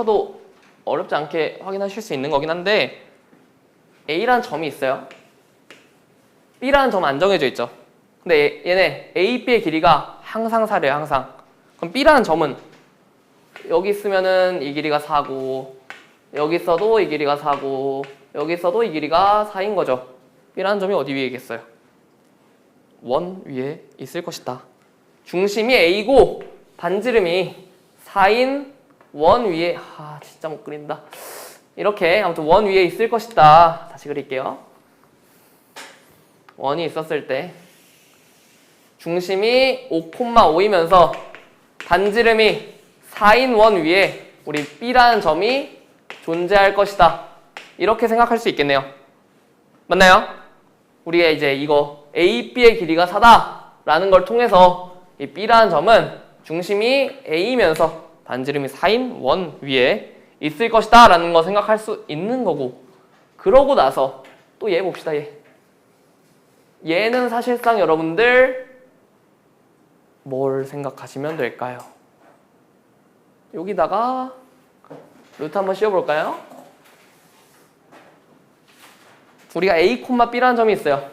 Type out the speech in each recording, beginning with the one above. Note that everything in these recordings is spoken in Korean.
푸셔도 어렵지 않게 확인하실 수 있는 거긴 한데 A라는 점이 있어요. B라는 점 안 정해져 있죠. 근데 얘- 얘네 A, B의 길이가 항상 사래요, 항상. 그럼 B라는 점은 여기 있으면은 이 길이가 4고 여기 있어도 이 길이가 4고 여기 있어도 이 길이가 4인 거죠. B라는 점이 어디 위에 있겠어요? 원 위에 있을 것이다. 중심이 A고 반지름이 4인 원 위에 아 진짜 못 그린다. 이렇게 아무튼 원 위에 있을 것이다. 다시 그릴게요. 원이 있었을 때 중심이 5,5이면서 반지름이 4인 원 위에 우리 B라는 점이 존재할 것이다. 이렇게 생각할 수 있겠네요. 맞나요? 우리가 이제 이거 A, B의 길이가 4다라는 걸 통해서 이 B라는 점은 중심이 A면서 반지름이 4인 원 위에 있을 것이다 라는 거 생각할 수 있는 거고 그러고 나서 또 얘 봅시다 얘 얘는 사실상 여러분들 뭘 생각하시면 될까요? 여기다가 루트 한번 씌워볼까요? 우리가 A, B라는 점이 있어요.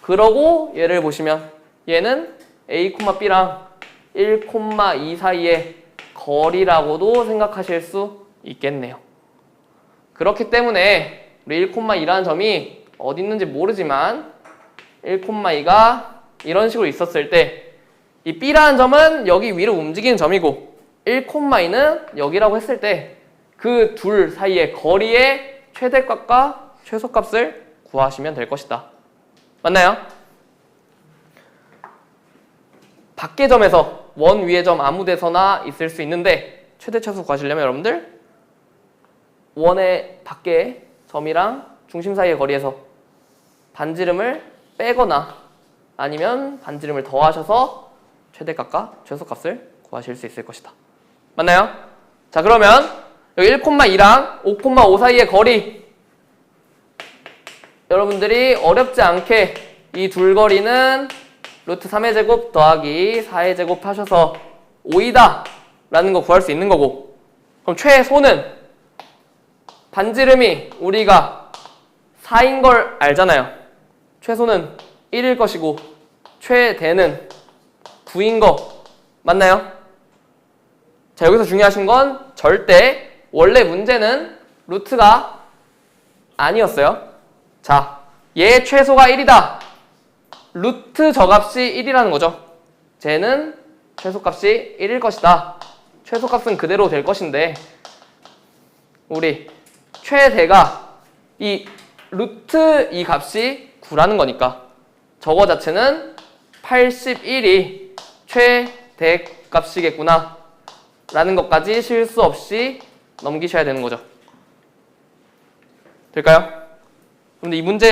그러고 얘를 보시면 얘는 A, B랑 1, 2 사이의 거리라고도 생각하실 수 있겠네요. 그렇기 때문에 우리 1, 2라는 점이 어디 있는지 모르지만 1, 2가 이런 식으로 있었을 때 이 B라는 점은 여기 위로 움직이는 점이고 1, 2는 여기라고 했을 때 그 둘 사이의 거리의 최대값과 최소값을 구하시면 될 것이다. 맞나요? 밖의 점에서 원 위의 점 아무 데서나 있을 수 있는데 최대 최소 구하시려면 여러분들 원의 밖의 점이랑 중심 사이의 거리에서 반지름을 빼거나 아니면 반지름을 더하셔서 최대값과 최소값을 구하실 수 있을 것이다. 맞나요? 자 그러면 여기 1,2랑 5,5 사이의 거리 여러분들이 어렵지 않게 이 둘 거리는 루트 3의 제곱 더하기 4의 제곱 하셔서 5이다 라는 거 구할 수 있는 거고 그럼 최소는 반지름이 우리가 4인 걸 알잖아요 최소는 1일 것이고 최대는 9인 거 맞나요? 자 여기서 중요하신 건 절대 원래 문제는 루트가 아니었어요 자, 얘 최소가 1이다. 루트 저값이 1이라는 거죠. 쟤는 최소값이 1일 것이다. 최소값은 그대로 될 것인데 우리 최대가 이 루트 이 값이 9라는 거니까 저거 자체는 81이 최대 값이겠구나 라는 것까지 실수 없이 넘기셔야 되는 거죠. 될까요? 근데 이 문제